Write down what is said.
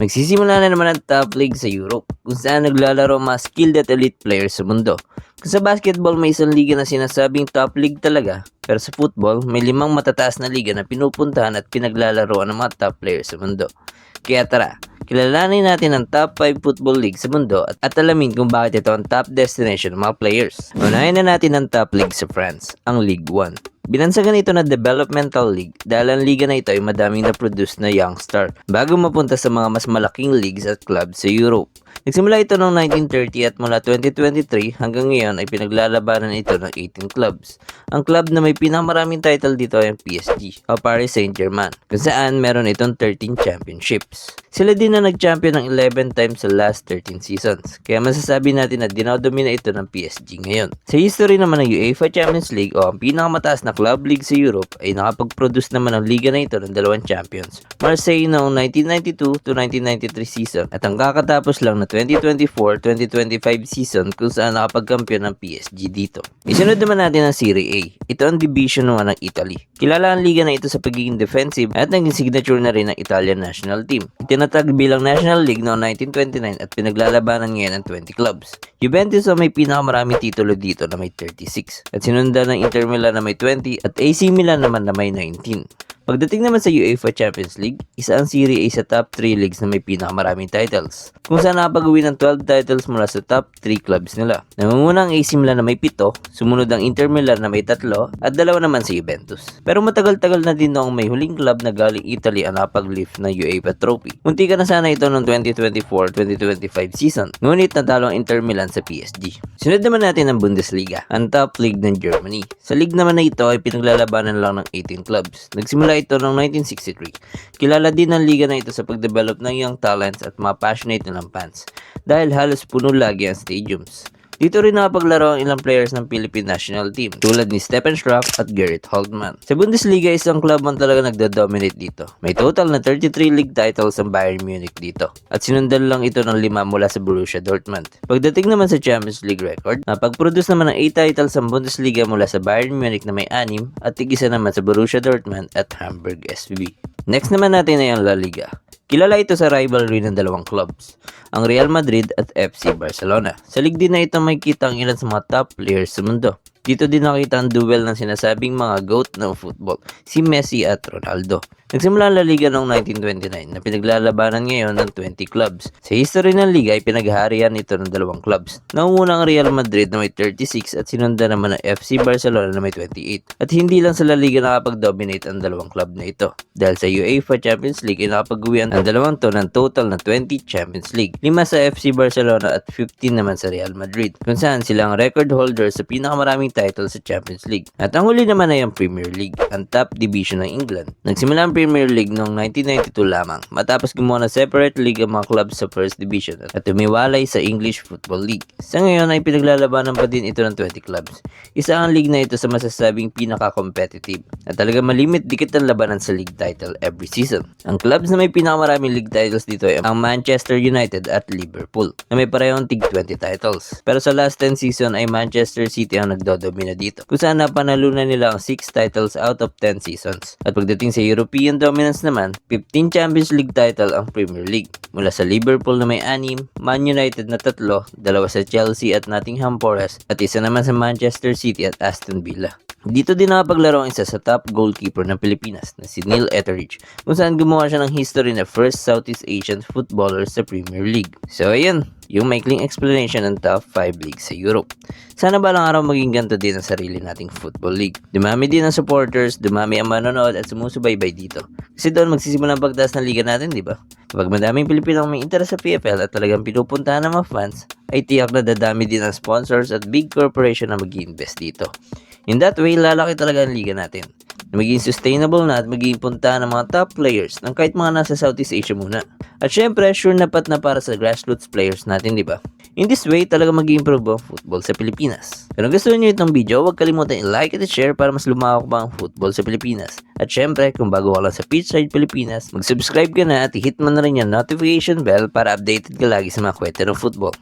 Magsisimula na naman ang top league sa Europe, kung saan naglalaro mga skilled at elite players sa mundo. Kung sa basketball may isang liga na sinasabing top league talaga, pero sa football may limang matataas na liga na pinupuntahan at pinaglalaroan ng mga top players sa mundo. Kaya tara, kilalanin natin ang top 5 football league sa mundo at, at alamin kung bakit ito ang top destination ng mga players. Unahin na natin ang top league sa France, ang League 1. Binansagan ito na developmental league dahil ang liga na ito ay madaming na-produce na young star bago mapunta sa mga mas malaking leagues at clubs sa Europe. Nagsimula ito noong 1930 at mula 2023 hanggang ngayon ay pinaglalabanan ito ng 18 clubs. Ang club na may pinakamaraming title dito ay ang PSG o Paris Saint-Germain kung saan meron itong 13 championships. Sila din na nag-champion ng 11 times sa last 13 seasons kaya masasabi natin na dinodomina ito ng PSG ngayon. Sa history naman ng UEFA Champions League o ang pinakamataas na club league sa Europe ay nakapag-produce naman ang liga na ito ng dalawang champions. Marseille noong 1992 to 1993 season at ang kakatapos lang na 2024-2025 season kung saan nakapagkampiyon ng PSG dito. Isunod naman natin ang Serie A. Ito ang Division 1 ng Italy. Kilala ang liga na ito sa pagiging defensive at naging signature na rin ng Italian national team. Tinatag bilang National League noong 1929 at pinaglalabanan ngayon ng 20 clubs. Juventus ang may pinakamaraming titulo dito na may 36 at sinundan ng Inter Milan na may 20 at AC Milan naman na may 19. Pagdating naman sa UEFA Champions League, isa ang Serie A sa top 3 leagues na may pinakamaraming titles. Kung saan nakapag-uwi ng 12 titles mula sa top 3 clubs nila. Nangunguna ang AC Milan na may 7, sumunod ang Inter Milan na may 3, at dalawa naman si Juventus. Pero matagal-tagal na din noong may huling club na galing Italy ang nakapag-lift ng UEFA Trophy. Munti ka na sana ito noong 2024-2025 season, ngunit natalo ang Inter Milan sa PSG. Sunod naman natin ang Bundesliga, ang top league ng Germany. Sa league naman na ito ay pinaglalabanan lang ng 18 clubs. Nagsimula ito noong 1963. Kilala din ang liga na ito sa pagdevelop ng young talents at mga passionate nilang fans dahil halos puno lagi ang stadiums. Dito rin nakapaglaro ang ilang players ng Philippine national team tulad ni Stephen Schrock at Gerrit Holdman. Sa Bundesliga, isang club man talaga nagdo-dominate dito. May total na 33 league titles ang Bayern Munich dito at sinundan lang ito ng lima mula sa Borussia Dortmund. Pagdating naman sa Champions League record, napag-produce naman ng 8 titles ang Bundesliga mula sa Bayern Munich na may 6 at tig-isa naman sa Borussia Dortmund at Hamburg SV. Next naman natin ay ang La Liga. Kilala ito sa rivalry ng dalawang clubs, ang Real Madrid at FC Barcelona. Sa league din na ito may kita ang ilan sa mga top players sa mundo. Dito din nakita ang duel ng sinasabing mga GOAT ng football, si Messi at Ronaldo. Nagsimula ang La Liga noong 1929 na pinaglalabanan ngayon ng 20 clubs. Sa history ng liga ay pinaghaharian ito ng dalawang clubs. Naunguna ang Real Madrid na may 36 at sinundan naman ng FC Barcelona na may 28. At hindi lang sa La Liga nakapag-dominate ang dalawang club na ito. Dahil sa UEFA Champions League ay nakapag-uwian ang dalawang to ng total na 20 Champions League. Lima sa FC Barcelona at 15 naman sa Real Madrid. Kung saan sila ang record holder sa pinakamaraming title sa Champions League. At ang huli naman ay ang Premier League, ang top division ng England. Nagsimula ang Premier League noong 1992 lamang matapos gumawa ng separate league ang mga clubs sa First Division at tumiwalay sa English Football League. Sa ngayon ay pinaglalabanan pa din ito ng 20 clubs. Isa ang league na ito sa masasabing pinaka-competitive at talaga malimit dikit ang labanan sa league title every season. Ang clubs na may pinakamaraming league titles dito ay ang Manchester United at Liverpool na may parehong tig 20 titles. Pero sa last 10 season ay Manchester City ang nagdodomina dito kung saan napanalunan nila ang 6 titles out of 10 seasons. At pagdating sa European dominance naman, 15 Champions League title ang Premier League. Mula sa Liverpool na may 6, Man United na tatlo, dalawa sa Chelsea at Nottingham Forest, at isa naman sa Manchester City at Aston Villa. Dito din nakapaglaro ang isa sa top goalkeeper ng Pilipinas na si Neil Etheridge kung saan gumawa siya ng history na first Southeast Asian footballer sa Premier League. So ayun, yung maikling explanation ng top 5 leagues sa Europe. Sana balang araw maging ganito din ang sarili nating football league. Dumami din ang supporters, dumami ang manonood at sumusubaybay dito. Kasi doon magsisimula ang pagtaas ng liga natin, di ba? Kapag madaming Pilipino ang may interest sa PFL at talagang pinupuntahan ng mga fans, ay tiyak na dadami din ang sponsors at big corporation na mag invest dito. In that way, lalaki talaga ang liga natin. Na maging sustainable na at maging puntahan ng mga top players ng kahit mga nasa Southeast Asia muna. At syempre, sure na pat na para sa grassroots players natin, di ba? In this way, talaga mag-improve ang football sa Pilipinas. Kung gusto niyo itong video, huwag kalimutan i-like at i-share para mas lumawak pa ang football sa Pilipinas. At syempre, kung bago ka lang sa Pitchside Pilipinas, mag-subscribe ka na at i-hit mo na rin yung notification bell para updated ka lagi sa mga kwento ng football.